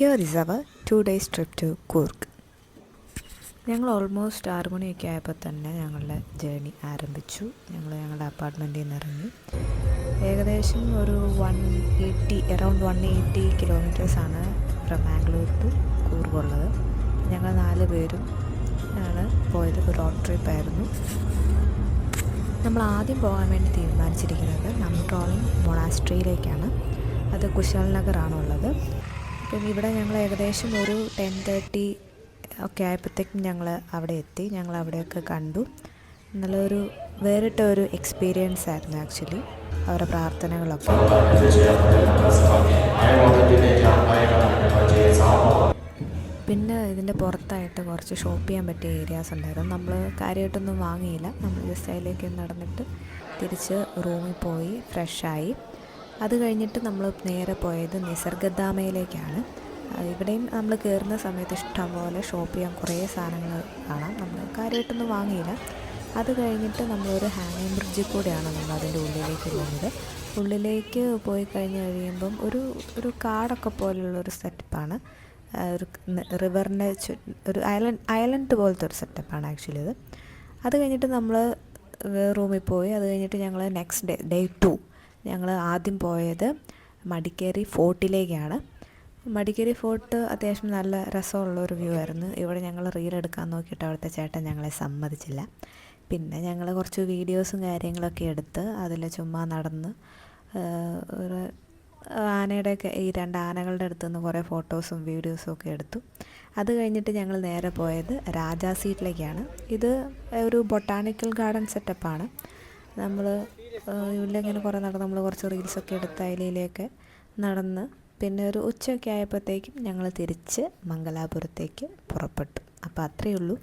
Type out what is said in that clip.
Here is our two days trip to Coorg ഞങ്ങൾ almost ആറ് മണിയൊക്കെ ആയപ്പോൾ തന്നെ ഞങ്ങളുടെ ജേണി ആരംഭിച്ചു. ഞങ്ങൾ ഞങ്ങളുടെ അപ്പാർട്ട്മെന്റിൽ നിന്ന് ഇറങ്ങി. ഏകദേശം ഒരു one eighty around one eighty കിലോമീറ്റേഴ്സാണ് from Mangalore to കൂർഗുള്ളത് ഞങ്ങൾ നാല് പേരും ആണ് പോയത്. ഒരു റോഡ് ട്രിപ്പായിരുന്നു നമ്മൾ ആദ്യം പോകാൻ വേണ്ടി തീരുമാനിച്ചിരിക്കുന്നത് നംട്രോളിംഗ് മൊണാസ്ട്രിയിലേക്കാണ് അത് കുശാൽ നഗറാണുള്ളത് അപ്പം ഇവിടെ ഞങ്ങൾ ഏകദേശം ഒരു ടെൻ തേർട്ടി ഒക്കെ ആയപ്പോഴത്തേക്കും ഞങ്ങൾ അവിടെ എത്തി. ഞങ്ങൾ അവിടെയൊക്കെ കണ്ടു. നല്ലൊരു വേറിട്ട ഒരു എക്സ്പീരിയൻസ് ആയിരുന്നു ആക്ച്വലി അവരുടെ പ്രാർത്ഥനകളൊക്കെ. പിന്നെ ഇതിന്റെ പുറത്തായിട്ട് കുറച്ച് ഷോപ്പ് ചെയ്യാൻ പറ്റിയ ഏരിയാസ് ഉണ്ടായിരുന്നു. നമ്മൾ കാര്യമായിട്ടൊന്നും വാങ്ങിയില്ല. നമ്മൾ ജസ്റ്റ് അതിലേക്ക് നടന്നിട്ട് തിരിച്ച് റൂമിൽ പോയി ഫ്രഷായി അത് കഴിഞ്ഞിട്ട് നമ്മൾ നേരെ പോയത് നിസർഗധാമയിലേക്കാണ്. ഇവിടെയും നമ്മൾ കയറുന്ന സമയത്ത് ഇഷ്ടംപോലെ ഷോപ്പ് ചെയ്യാൻ കുറേ സാധനങ്ങൾ കാണാം. നമ്മൾ കാര്യമായിട്ടൊന്നും വാങ്ങിയില്ല. അത് കഴിഞ്ഞിട്ട് നമ്മളൊരു ഹാങ്ങിങ് ബ്രിഡ്ജിൽ കൂടെയാണ് നമ്മൾ അതിന്റെ ഉള്ളിലേക്ക് പോകുന്നത്. ഉള്ളിലേക്ക് പോയി കഴിഞ്ഞ് കഴിയുമ്പം ഒരു ഒരു കാടൊക്കെ പോലെയുള്ളൊരു സെറ്റപ്പാണ് ഒരു റിവറിന്റെ ഒരു ഐലൻഡ് ഐലൻഡ് പോലത്തെ ഒരു സെറ്റപ്പാണ് ആക്ച്വലി അത്. അത് കഴിഞ്ഞിട്ട് നമ്മൾ റൂമിൽ പോയി. അത് കഴിഞ്ഞിട്ട് ഞങ്ങൾ നെക്സ്റ്റ് ഡേ ഡേ ടു ഞങ്ങൾ ആദ്യം പോയത് മടിക്കേരി ഫോർട്ടിലേക്കാണ്. മടിക്കേരി ഫോർട്ട് അത്യാവശ്യം നല്ല രസമുള്ള ഒരു വ്യൂ ആയിരുന്നു. ഇവിടെ ഞങ്ങൾ റീൽ എടുക്കാൻ നോക്കിയിട്ട് അവിടുത്തെ ചേട്ടൻ ഞങ്ങളെ സമ്മതിച്ചില്ല. പിന്നെ ഞങ്ങൾ കുറച്ച് വീഡിയോസും കാര്യങ്ങളൊക്കെ എടുത്ത് അതിൽ ചുമ്മാ നടന്ന് ഒരു ആനയുടെയൊക്കെ ഈ രണ്ട് ആനകളുടെ അടുത്ത് നിന്ന് കുറേ ഫോട്ടോസും വീഡിയോസും ഒക്കെ എടുത്തു. അത് കഴിഞ്ഞിട്ട് ഞങ്ങൾ നേരെ പോയത് രാജാ സീറ്റിലേക്കാണ് ഇത് ഒരു ബൊട്ടാണിക്കൽ ഗാർഡൻ സെറ്റപ്പാണ് നമ്മൾ ഇവിടെയിങ്ങനെ കുറേ നടന്ന് നമ്മൾ കുറച്ച് റീൽസൊക്കെ എടുത്ത് അതിലേക്ക് നടന്ന് പിന്നെ ഒരു ഉച്ചയൊക്കെ ആയപ്പോഴത്തേക്കും ഞങ്ങൾ തിരിച്ച് മംഗലാപുരത്തേക്ക് പുറപ്പെട്ടു. അപ്പോൾ അത്രയേ ഉള്ളൂ.